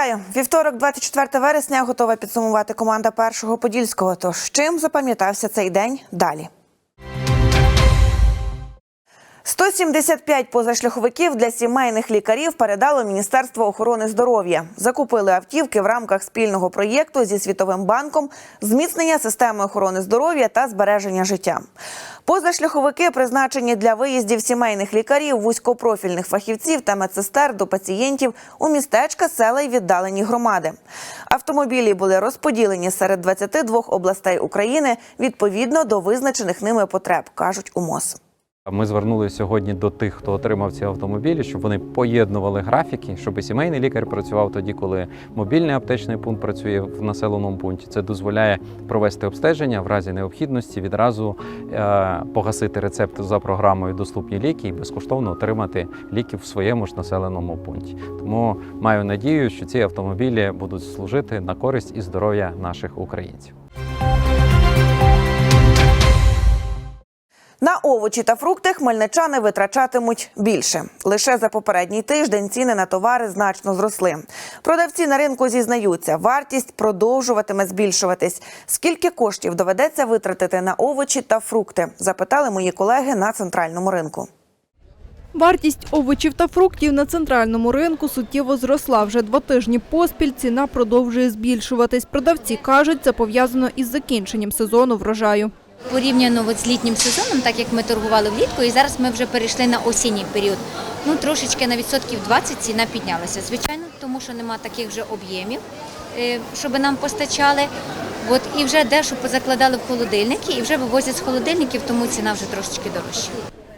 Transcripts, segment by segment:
Вітаю! Вівторок, 24 вересня, готова підсумувати команда першого подільського. Тож чим запам'ятався цей день далі? 175 позашляховиків для сімейних лікарів передало Міністерство охорони здоров'я. Закупили автівки в рамках спільного проєкту зі Світовим банком зміцнення системи охорони здоров'я та збереження життя. Позашляховики призначені для виїздів сімейних лікарів, вузькопрофільних фахівців та медсестер до пацієнтів у містечка, села й віддалені громади. Автомобілі були розподілені серед 22 областей України відповідно до визначених ними потреб, кажуть у МОЗ. Ми звернулися сьогодні до тих, хто отримав ці автомобілі, щоб вони поєднували графіки, щоб і сімейний лікар працював тоді, коли мобільний аптечний пункт працює в населеному пункті. Це дозволяє провести обстеження в разі необхідності, відразу е, погасити рецепт за програмою Доступні ліки і безкоштовно отримати ліки в своєму ж населеному пункті. Тому маю надію, що ці автомобілі будуть служити на користь і здоров'я наших українців. На овочі та фрукти хмельничани витрачатимуть більше. Лише за попередній тиждень ціни на товари значно зросли. Продавці на ринку зізнаються, вартість продовжуватиме збільшуватись. Скільки коштів доведеться витратити на овочі та фрукти? Запитали мої колеги на центральному ринку. Вартість овочів та фруктів на центральному ринку суттєво зросла. Вже два тижні поспіль ціна продовжує збільшуватись. Продавці кажуть, це пов'язано із закінченням сезону врожаю. Порівняно от з літнім сезоном, так як ми торгували влітку, і зараз ми вже перейшли на осінній період. Ну трошечки на відсотків 20 ціна піднялася. Звичайно, тому що нема таких вже об'ємів, е, щоб нам постачали. От і вже дещо позакладали в холодильники, і вже вивозять з холодильників, тому ціна вже трошечки дорожча.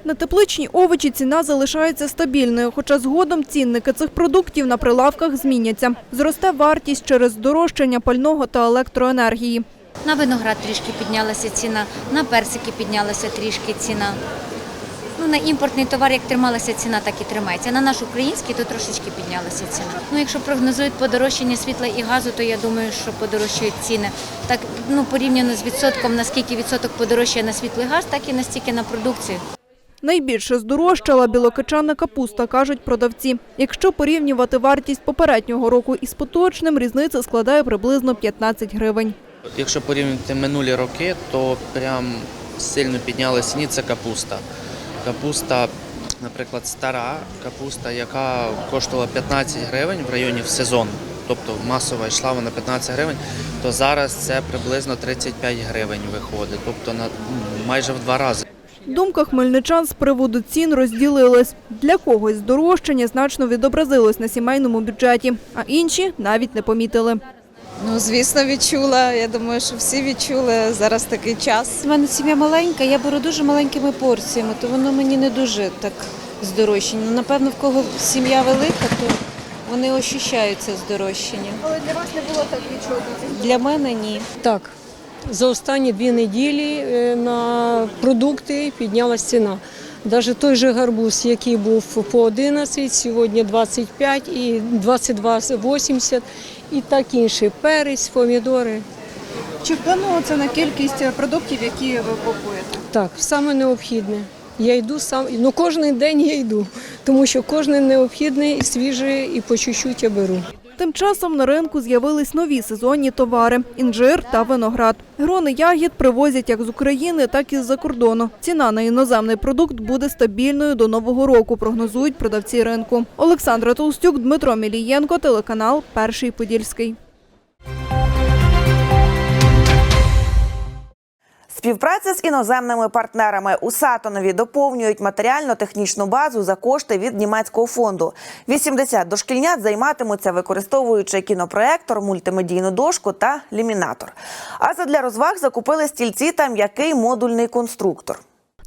На тепличні овочі ціна залишається стабільною, хоча згодом цінники цих продуктів на прилавках зміняться. Зросте вартість через здорожчання пального та електроенергії. На виноград трішки піднялася ціна, на персики піднялася трішки ціна. Ну, на імпортний товар, як трималася ціна, так і тримається. На наш український то трошечки піднялася ціна. Ну, якщо прогнозують подорожчання світла і газу, то я думаю, що подорожчають ціни. Так, ну, порівняно з відсотком, наскільки відсоток подорожчає на світло і газ, так і настільки на продукцію. Найбільше здорожчала білокачана капуста, кажуть продавці. Якщо порівнювати вартість попереднього року із поточним, різниця складає приблизно 15 гривень. Якщо порівняти минулі роки, то прям сильно піднялася ціні це капуста. Капуста, наприклад, стара капуста, яка коштувала 15 гривень в районі в сезон, тобто масово йшла вона 15 гривень, то зараз це приблизно 35 гривень виходить, тобто на майже в два рази. Думка хмельничан з приводу цін розділилась. Для когось здорожчання значно відобразилось на сімейному бюджеті, а інші навіть не помітили. Ну, звісно, відчула. Я думаю, що всі відчули зараз такий час. У мене сім'я маленька, я беру дуже маленькими порціями, то воно мені не дуже так здорожчання. Ну, Напевно, в кого сім'я велика, то вони ощущають це здорожчання. Але для вас не було так відчутно. Для мене ні. Так, за останні дві неділі е, на продукти піднялась ціна. Навіть той же гарбуз, який був по 11, сьогодні 25 і 22,80 і так інший. Перець, помідори. Чи це на кількість продуктів, які ви купуєте? Так, саме необхідне. Я йду сам, ну кожен день я йду, тому що кожен необхідний, свіжий і по чуть-чуть я беру. Тим часом на ринку з'явились нові сезонні товари – інжир та виноград. Грони ягід привозять як з України, так і з-за кордону. Ціна на іноземний продукт буде стабільною до Нового року, прогнозують продавці ринку. Олександра Толстюк, Дмитро Мілієнко, телеканал «Перший Подільський». Співпраця з іноземними партнерами у Сатонові доповнюють матеріально-технічну базу за кошти від німецького фонду. 80 дошкільнят займатимуться, використовуючи кінопроектор, мультимедійну дошку та лімінатор. А задля розваг закупили стільці та м'який модульний конструктор.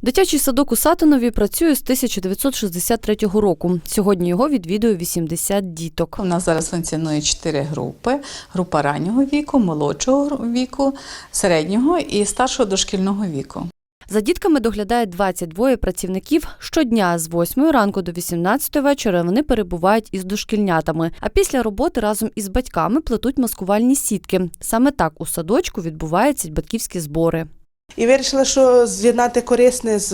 Дитячий садок у Сатанові працює з 1963 року. Сьогодні його відвідує 80 діток. У нас зараз функціонує чотири групи: група раннього віку, молодшого віку, середнього і старшого дошкільного віку. За дітками доглядає 22 працівників. Щодня з 8 ранку до 18 вечора вони перебувають із дошкільнятами. А після роботи разом із батьками плетуть маскувальні сітки. Саме так у садочку відбуваються батьківські збори. І вирішила, що з'єднати корисне з,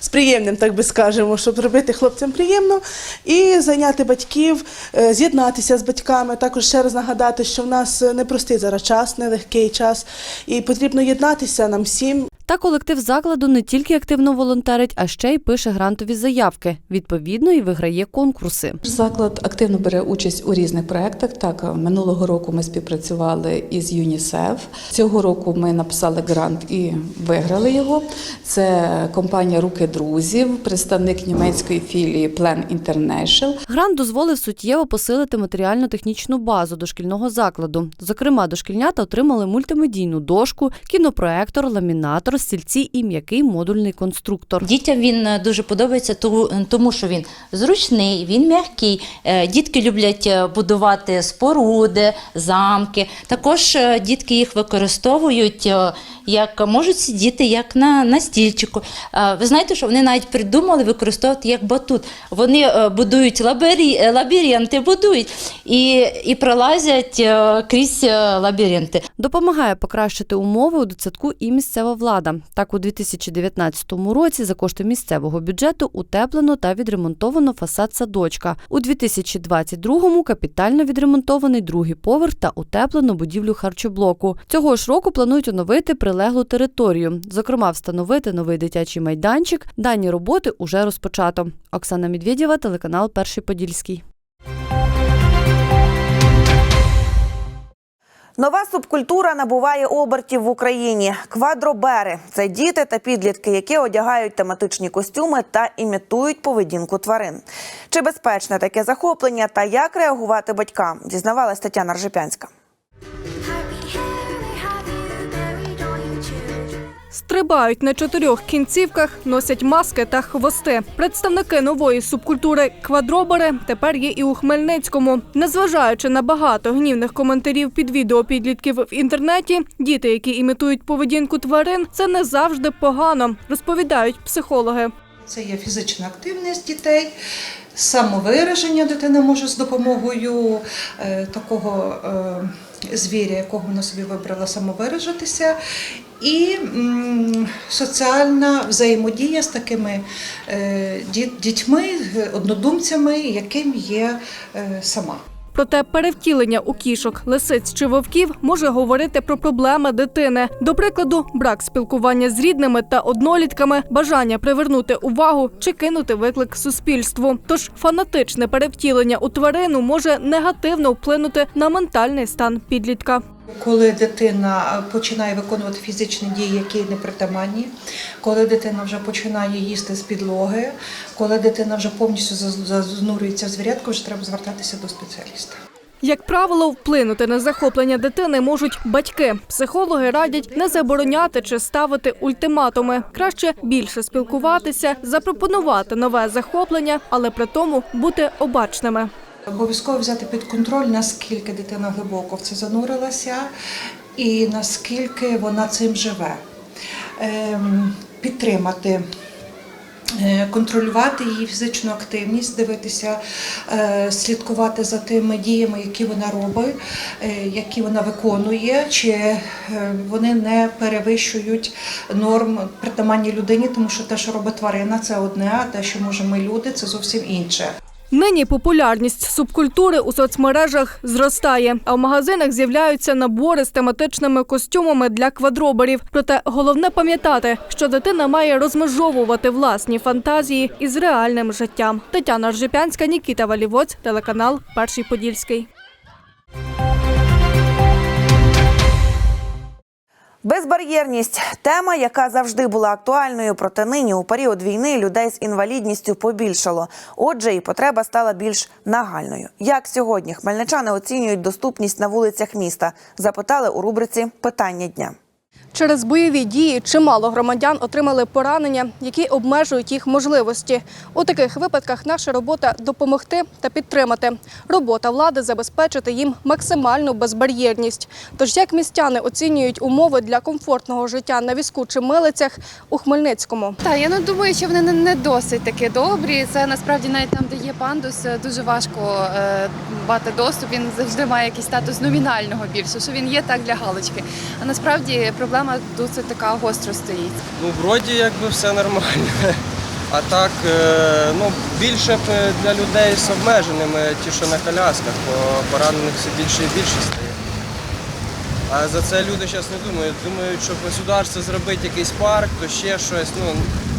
з приємним, так би скажемо, щоб зробити хлопцям приємно і зайняти батьків, е, з'єднатися з батьками. Також ще раз нагадати, що в нас непростий зараз час, нелегкий час, і потрібно єднатися нам всім. Та колектив закладу не тільки активно волонтерить, а ще й пише грантові заявки. Відповідно, і виграє конкурси. Заклад активно бере участь у різних проєктах. Так, минулого року ми співпрацювали із ЮНІСЕФ. Цього року ми написали грант і виграли його. Це компанія Руки друзів, представник німецької філії Plan International. Грант дозволив суттєво посилити матеріально-технічну базу дошкільного закладу. Зокрема, дошкільнята отримали мультимедійну дошку, кінопроектор, ламінатор, стільці і м'який модульний конструктор. Дітям він е, дуже подобається, тому що він зручний, він м'який. Е, Дітки люблять е, будувати споруди, замки. Також е, дітки їх використовують е, як можуть сидіти як на, на стільчику. Е, Ви знаєте, що вони навіть придумали використовувати як батут. Вони е, будують лабірі, е, лабіринти, будують і, і пролазять е, крізь е, лабіринти. Допомагає покращити умови у дитсадку і місцева влада. Так, у 2019 році за кошти місцевого бюджету утеплено та відремонтовано фасад садочка. У 2022-му капітально відремонтований другий поверх та утеплено будівлю харчоблоку. Цього ж року планують оновити прилеглу територію, зокрема, встановити новий дитячий майданчик. Дані роботи уже розпочато. Оксана Медведєва, телеканал Перший Подільський. Нова субкультура набуває обертів в Україні. Квадробери це діти та підлітки, які одягають тематичні костюми та імітують поведінку тварин. Чи безпечне таке захоплення та як реагувати батькам? Дізнавалась Тетяна Ржепянська. Стрибають на чотирьох кінцівках, носять маски та хвости. Представники нової субкультури квадробери тепер є і у Хмельницькому. Незважаючи на багато гнівних коментарів під відео підлітків в інтернеті, діти, які імітують поведінку тварин, це не завжди погано, розповідають психологи. Це є фізична активність дітей, самовираження дитина може з допомогою е, такого е, звіря, якого вона собі вибрала, самовиражитися. І соціальна взаємодія з такими е, дітьми, однодумцями, яким є е, сама. Проте перевтілення у кішок, лисиць чи вовків може говорити про проблеми дитини. До прикладу, брак спілкування з рідними та однолітками, бажання привернути увагу чи кинути виклик суспільству. Тож фанатичне перевтілення у тварину може негативно вплинути на ментальний стан підлітка. Коли дитина починає виконувати фізичні дії, які не притаманні, коли дитина вже починає їсти з підлоги, коли дитина вже повністю занурюється в звірятку, вже треба звертатися до спеціаліста. Як правило, вплинути на захоплення дитини можуть батьки. Психологи радять не забороняти чи ставити ультиматуми. Краще більше спілкуватися, запропонувати нове захоплення, але при тому бути обачними. Обов'язково взяти під контроль, наскільки дитина глибоко в це занурилася і наскільки вона цим живе. Ем, Підтримати. е, Контролювати її фізичну активність, дивитися, е, слідкувати за тими діями, які вона робить, е, які вона виконує, чи вони не перевищують норм притаманні людині, тому що те, що робить тварина, це одне, а те, що можемо ми люди, це зовсім інше. Нині популярність субкультури у соцмережах зростає, а в магазинах з'являються набори з тематичними костюмами для квадроберів. Проте головне пам'ятати, що дитина має розмежовувати власні фантазії із реальним життям. Тетяна Ржепянська, Нікіта Валівоць, телеканал Перший Подільський. Безбар'єрність тема, яка завжди була актуальною, проте нині у період війни людей з інвалідністю побільшало. Отже, і потреба стала більш нагальною. Як сьогодні хмельничани оцінюють доступність на вулицях міста? Запитали у рубриці Питання дня. Через бойові дії чимало громадян отримали поранення, які обмежують їх можливості. У таких випадках наша робота допомогти та підтримати. Робота влади забезпечити їм максимальну безбар'єрність. Тож як містяни оцінюють умови для комфортного життя на візку чи милицях у Хмельницькому? Так, я не думаю, що вони не- досить таки добрі. Це насправді навіть там, де є пандус, дуже важко е, мати доступ, він завжди має якийсь статус номінального більше, що він є так для галочки. А насправді проблема досить така гостро стоїть. Ну, вроді якби все нормально. А так, е, ну, більше б е, для людей з обмеженими, ті, що на колясках, бо поранених все більше і більше стає. А за це люди зараз не думають. Думають, щоб государство зробити якийсь парк, то ще щось, ну,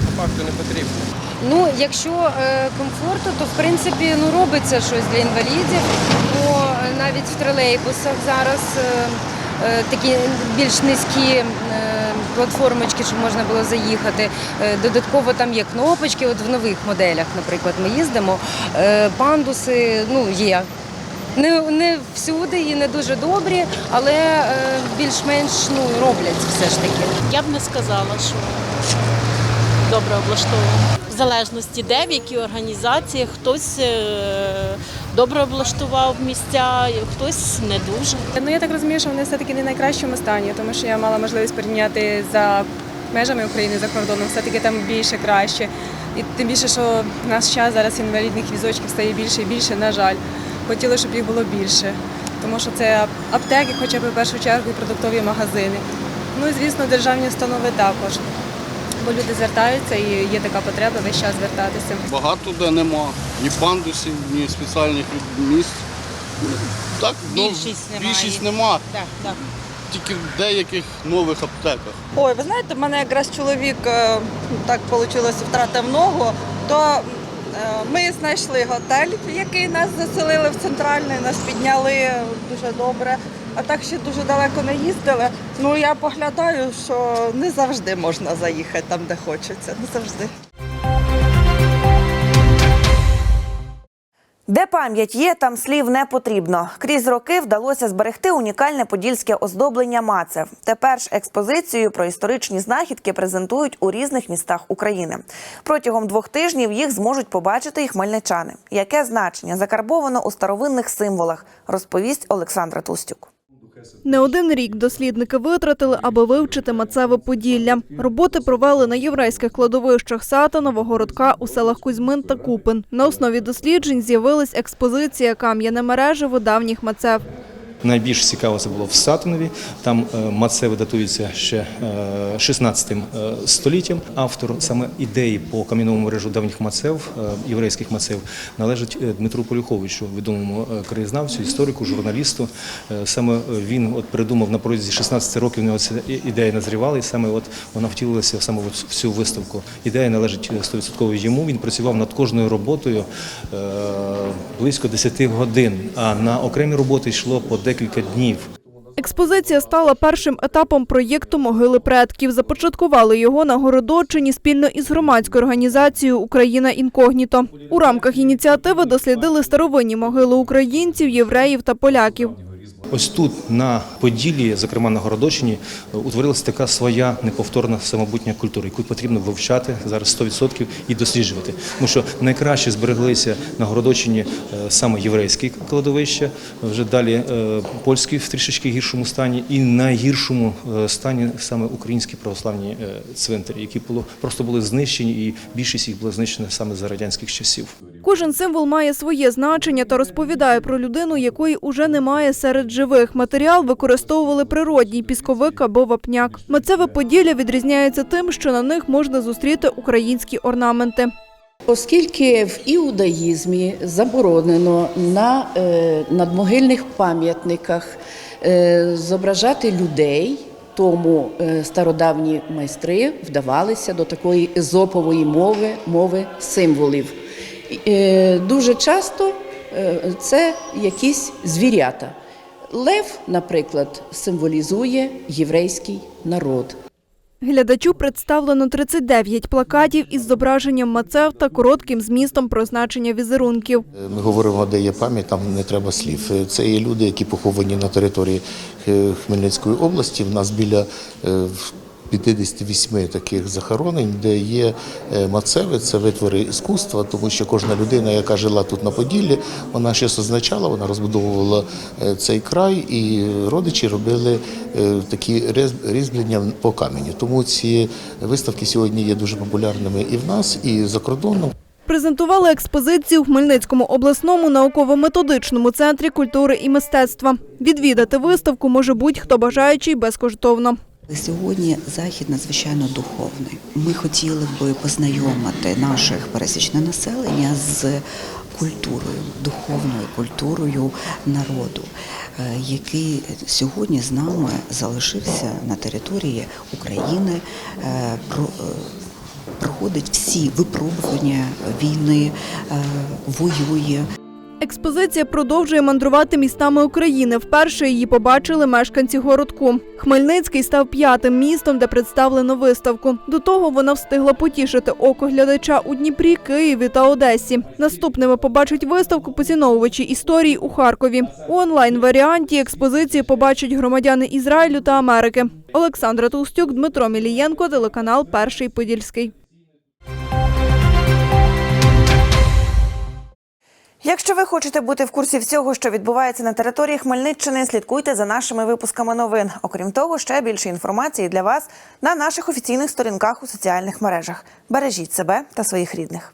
по факту не потрібно. Ну, якщо е, комфорту, то в принципі ну робиться щось для інвалідів. Бо е, навіть в тролейбусах зараз е, такі більш низькі е, платформочки, щоб можна було заїхати. Е, додатково там є кнопочки. От в нових моделях, наприклад, ми їздимо. Е, пандуси ну є. Не, не всюди і не дуже добрі, але е, більш-менш ну, роблять все ж таки. Я б не сказала, що добре облаштовано. В залежності де, в якій організації, хтось е, добре облаштував місця, хтось не дуже. Ну я так розумію, що вони все-таки не в найкращому стані, тому що я мала можливість порівняти за межами України за кордоном, все-таки там більше краще. І тим більше, що в наш час зараз інвалідних візочків стає більше і більше, на жаль. Хотілося, щоб їх було більше, тому що це аптеки, хоча б в першу чергу, і продуктові магазини. Ну і звісно, державні установи також. Бо люди звертаються і є така потреба весь час звертатися. Багато де нема. Ні пандусів, ні спеціальних місць. Так, ну, Більшість немає. більшість нема. Так, так. Тільки в деяких нових аптеках. Ой, ви знаєте, в мене якраз чоловік е, так вийшло, втратив ногу, то ми знайшли готель, який нас заселили в центральний, нас підняли дуже добре. А так ще дуже далеко не їздили. Ну я поглядаю, що не завжди можна заїхати там, де хочеться. Не завжди. Де пам'ять є, там слів не потрібно. Крізь роки вдалося зберегти унікальне подільське оздоблення мацев. Тепер ж експозицію про історичні знахідки презентують у різних містах України. Протягом двох тижнів їх зможуть побачити і хмельничани. Яке значення закарбовано у старовинних символах, розповість Олександра Тустюк. Не один рік дослідники витратили, аби вивчити Мацеве Поділля. Роботи провели на єврейських кладовищах Сата, Новогородка у селах Кузьмин та Купин. На основі досліджень з'явилась експозиція кам'яне мережево давніх Мацев. Найбільш цікаво це було в Сатинові. Там е, мацеви датуються ще е, 16 е, століттям. Автор саме ідеї по кам'яному мережу давніх мацев, е, єврейських мацев, належить е, Дмитру Полюховичу, відомому е, краєзнавцю, історику, журналісту. Е, Саме він от придумав на протязі 16 років. В нього ця ідея назрівала, і саме от вона втілилася саме в цю виставку. Ідея належить 100% йому. Він працював над кожною роботою е, близько 10 годин. А на окремі роботи йшло по декілька днів. Експозиція стала першим етапом проєкту Могили предків. Започаткували його на Городочині спільно із громадською організацією Україна інкогніто. У рамках ініціативи дослідили старовинні могили українців, євреїв та поляків. Ось тут на Поділлі, зокрема на Городочині, утворилася така своя неповторна самобутня культура, яку потрібно вивчати зараз 100% і досліджувати. Тому що найкраще збереглися на Городочині е, саме єврейські кладовища, вже далі е, польські в трішечки гіршому стані, і найгіршому е, стані саме українські православні цвинтарі, які просто були знищені, і більшість їх була знищена саме за радянських часів. Кожен символ має своє значення та розповідає про людину, якої уже немає серед живих. Матеріал використовували природній пісковик або вапняк. Мацеве Поділля відрізняється тим, що на них можна зустріти українські орнаменти. Оскільки в іудаїзмі заборонено на е, надмогильних пам'ятниках е, зображати людей, тому е, стародавні майстри вдавалися до такої езопової мови, мови символів. Е, Дуже часто е, це якісь звірята. Лев, наприклад, символізує єврейський народ. Глядачу представлено 39 плакатів із зображенням мацев та коротким змістом про значення візерунків. Ми говоримо, де є пам'ять, там не треба слів. Це є люди, які поховані на території е, Хмельницької області. В нас біля е, 58 таких захоронень, де є е, мацеви, це витвори іскусства, тому що кожна людина, яка жила тут на Поділлі, вона щось означала, вона розбудовувала е, цей край, і родичі робили е, такі різьблення по камені. Тому ці виставки сьогодні є дуже популярними і в нас, і за кордоном. Презентували експозицію в Хмельницькому обласному науково-методичному центрі культури і мистецтва. Відвідати виставку може будь-хто бажаючий безкоштовно. Сьогодні захід надзвичайно духовний. Ми хотіли би познайомити наших пересічне населення з культурою, духовною культурою народу, е, який сьогодні з нами залишився на території України. е, е, Проходить всі випробування війни, воює. Експозиція продовжує мандрувати містами України. Вперше її побачили мешканці городку. Хмельницький став п'ятим містом, де представлено виставку. До того вона встигла потішити око глядача у Дніпрі, Києві та Одесі. Наступними побачать виставку поціновувачі історії у Харкові. У онлайн-варіанті експозиції побачать громадяни Ізраїлю та Америки. Олександра Толстюк, Дмитро Мілієнко, телеканал Перший Подільський. Якщо ви хочете бути в курсі всього, що відбувається на території Хмельниччини, слідкуйте за нашими випусками новин. Окрім того, ще більше інформації для вас на наших офіційних сторінках у соціальних мережах. Бережіть себе та своїх рідних.